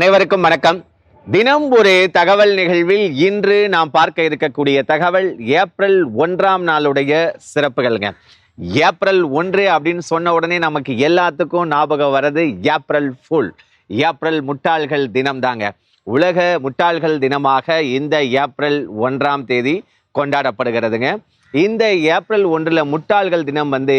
அனைவருக்கும் வணக்கம். தினம் ஒரு தகவல் நிகழ்வில் இன்று நாம் பார்க்க இருக்கக்கூடிய தகவல் ஏப்ரல் ஒன்றாம் நாளுடைய சிறப்புகள்ங்க. ஏப்ரல் ஒன்று அப்படின்னு சொன்ன உடனே நமக்கு எல்லாத்துக்கும் ஞாபகம் வர்றது ஏப்ரல் ஃபுல். ஏப்ரல் முட்டாள்கள் தினம் தாங்க உலக முட்டாள்கள் தினமாக இந்த ஏப்ரல் ஒன்றாம் தேதி கொண்டாடப்படுகிறதுங்க. இந்த ஏப்ரல் ஒன்றில் முட்டாள்கள் தினம் வந்து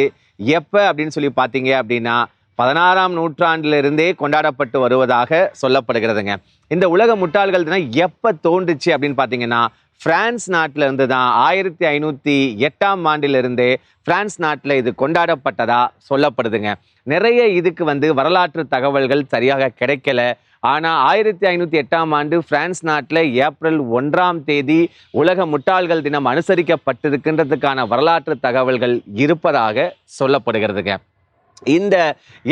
எப்போ அப்படின்னு சொல்லி பார்த்தீங்க அப்படின்னா பதினாறாம் நூற்றாண்டிலிருந்தே கொண்டாடப்பட்டு வருவதாக சொல்லப்படுகிறதுங்க. இந்த உலக முட்டாள்கள் தினம் எப்போ தோன்றுச்சு அப்படின்னு பார்த்தீங்கன்னா பிரான்ஸ் நாட்டில் இருந்து தான் ஆயிரத்தி ஐநூற்றி எட்டாம் ஆண்டிலிருந்தே பிரான்ஸ் நாட்டில் இது கொண்டாடப்பட்டதா சொல்லப்படுதுங்க. நிறைய இதுக்கு வந்து வரலாற்று தகவல்கள் சரியாக கிடைக்கல. ஆனால் ஆயிரத்தி ஐநூற்றி எட்டாம் ஆண்டு பிரான்ஸ் நாட்டில் ஏப்ரல் ஒன்றாம் தேதி உலக முட்டாள்கள் தினம் அனுசரிக்கப்பட்டிருக்கின்றதுக்கான வரலாற்று தகவல்கள் இருப்பதாக சொல்லப்படுகிறதுங்க. இந்த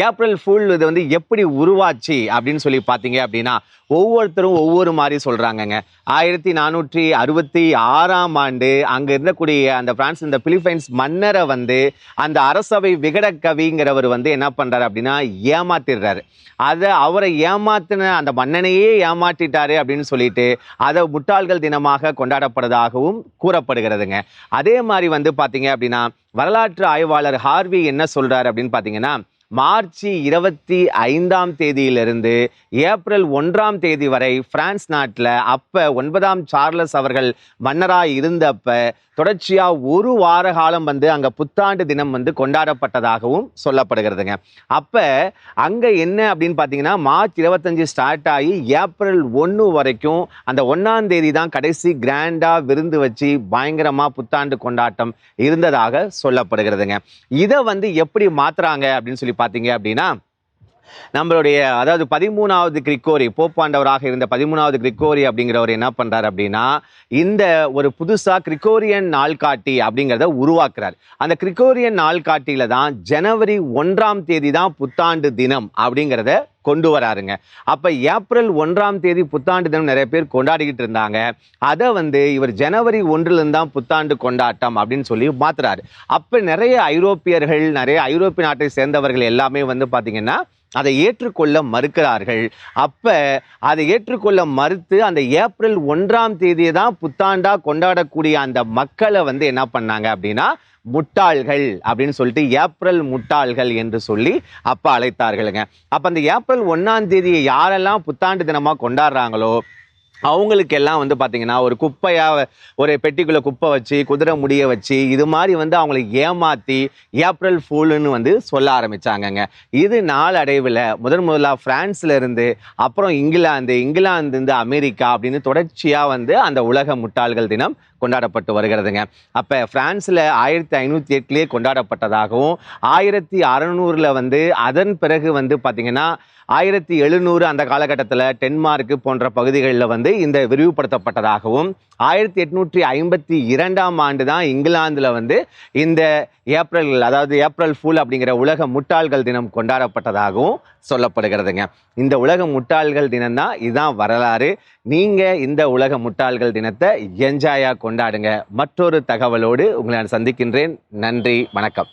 ஏப்ரல் ஃபுல் இது வந்து எப்படி உருவாச்சு அப்படின்னு சொல்லி பார்த்தீங்க அப்படின்னா ஒவ்வொருத்தரும் ஒவ்வொரு மாதிரி சொல்கிறாங்கங்க ஆயிரத்தி நானூற்றி அறுபத்தி ஆறாம் ஆண்டு அங்கே இருந்தக்கூடிய அந்த பிரான்ஸ் இந்த பிலிப்பைன்ஸ் மன்னரை வந்து அந்த அரசவை விகடக்கவிங்கிறவர் வந்து என்ன பண்ணுறாரு அப்படின்னா ஏமாத்திடுறாரு. அதை அவரை ஏமாத்தின அந்த மன்னனையே ஏமாற்றிட்டாரு அப்படின்னு சொல்லிட்டு அதை முட்டாள்கள் தினமாக கொண்டாடப்படுவதாகவும் கூறப்படுகிறதுங்க. அதே மாதிரி வந்து பார்த்தீங்க அப்படின்னா வரலாற்று ஆய்வாளர் ஹார்வி என்ன சொல்கிறார் அப்படின்னு பார்த்தீங்கன்னா and I'm மார்ச் இருபத்தி ஐந்தாம் தேதியிலிருந்து ஏப்ரல் ஒன்றாம் தேதி வரை பிரான்ஸ் நாட்டில் அப்போ ஒன்பதாம் சார்லஸ் அவர்கள் மன்னராக இருந்தப்ப தொடர்ச்சியாக ஒரு வார காலம் வந்து அங்கே புத்தாண்டு தினம் வந்து கொண்டாடப்பட்டதாகவும் சொல்லப்படுகிறதுங்க. அப்போ அங்கே என்ன அப்படின்னு பார்த்தீங்கன்னா மார்ச் இருபத்தஞ்சு ஸ்டார்ட் ஆகி ஏப்ரல் ஒன்று வரைக்கும் அந்த ஒன்றாம் தேதி தான் கடைசி கிராண்டாக விருந்து வச்சு பயங்கரமாக புத்தாண்டு கொண்டாட்டம் இருந்ததாக சொல்லப்படுகிறதுங்க. இதை வந்து எப்படி மாற்றுறாங்க அப்படின்னு சொல்லி பார்த்தீங்க அப்படின்னா நம்மளுடைய அதாவது பதிமூணாவது கிரிக்கோரி போப்பாண்டவராக இருந்த பதிமூணாவது கிரிக்கோரி அப்படிங்கிறவர் என்ன பண்ணுறாரு அப்படின்னா இந்த ஒரு புதுசாக கிரிக்கோரியன் நாள்காட்டி அப்படிங்கிறத உருவாக்குறார். அந்த கிரிக்கோரியன் நாள்காட்டியில தான் ஜனவரி ஒன்றாம் தேதி தான் புத்தாண்டு தினம் அப்படிங்கிறத கொண்டு வராருங்க. அப்போ ஏப்ரல் ஒன்றாம் தேதி புத்தாண்டு தினம் நிறைய பேர் கொண்டாடிக்கிட்டு இருந்தாங்க. அதை வந்து இவர் ஜனவரி ஒன்றிலிருந்து தான் புத்தாண்டு கொண்டாட்டம் அப்படின்னு சொல்லி மாத்துறாரு. அப்போ நிறைய ஐரோப்பியர்கள் நிறைய ஐரோப்பிய நாட்டை சேர்ந்தவர்கள் எல்லாமே வந்து பார்த்தீங்கன்னா அதை ஏற்றுக்கொள்ள மறுக்கிறார்கள். அப்போ அதை ஏற்றுக்கொள்ள மறுத்து அந்த ஏப்ரல் ஒன்றாம் தேதியை தான் புத்தாண்டா கொண்டாடக்கூடிய அந்த மக்களை வந்து என்ன பண்ணாங்க அப்படின்னா முட்டாள்கள் அப்படின்னு சொல்லிட்டு ஏப்ரல் முட்டாள்கள் என்று சொல்லி அப்போ அழைத்தார்களுங்க. அப்போ அந்த ஏப்ரல் ஒன்றாம் தேதியை யாரெல்லாம் புத்தாண்டு தினமாக கொண்டாடுறாங்களோ அவங்களுக்கெல்லாம் வந்து பார்த்தீங்கன்னா ஒரு குப்பையாக ஒரு பெட்டிக்குள்ள குப்பை வச்சு குதிரை முடிய வச்சு இது மாதிரி வந்து அவங்களை ஏமாற்றி ஏப்ரல் ஃபூலுன்னு வந்து சொல்ல ஆரம்பிச்சாங்கங்க. இது நாளடைவில் முதன் முதலாக பிரான்ஸ்ல இருந்து அப்புறம் இங்கிலாந்து இங்கிலாந்துலேருந்து அமெரிக்கா அப்படின்னு தொடர்ச்சியாக வந்து அந்த உலக முட்டாள்கள் தினம் கொண்டாடப்பட்டு வருகிறதுங்க. அப்போ பிரான்ஸில் ஆயிரத்தி ஐநூற்றி எட்டுலேயே கொண்டாடப்பட்டதாகவும் ஆயிரத்தி அறநூறில் வந்து அதன் பிறகு வந்து பார்த்திங்கன்னா ஆயிரத்தி எழுநூறு அந்த காலகட்டத்தில் டென்மார்க்கு போன்ற பகுதிகளில் வந்து இந்த விரிவுபடுத்தப்பட்டதாகவும் ஆயிரத்தி எட்நூற்றி ஐம்பத்தி இரண்டாம் ஆண்டு தான் இங்கிலாந்தில் வந்து இந்த ஏப்ரல் அதாவது ஏப்ரல் ஃபூல் அப்படிங்கிற உலக முட்டாள்கள் தினம் கொண்டாடப்பட்டதாகவும் சொல்லப்படுகிறதுங்க. இந்த உலக முட்டாள்கள் தினம் தான் இதுதான் வரலாறு. நீங்கள் இந்த உலக முட்டாள்கள் தினத்தை என்ஜாயாக கொண்டாடுங்க. மற்றொரு தகவலோடு உங்களை நான் சந்திக்கின்றேன். நன்றி வணக்கம்.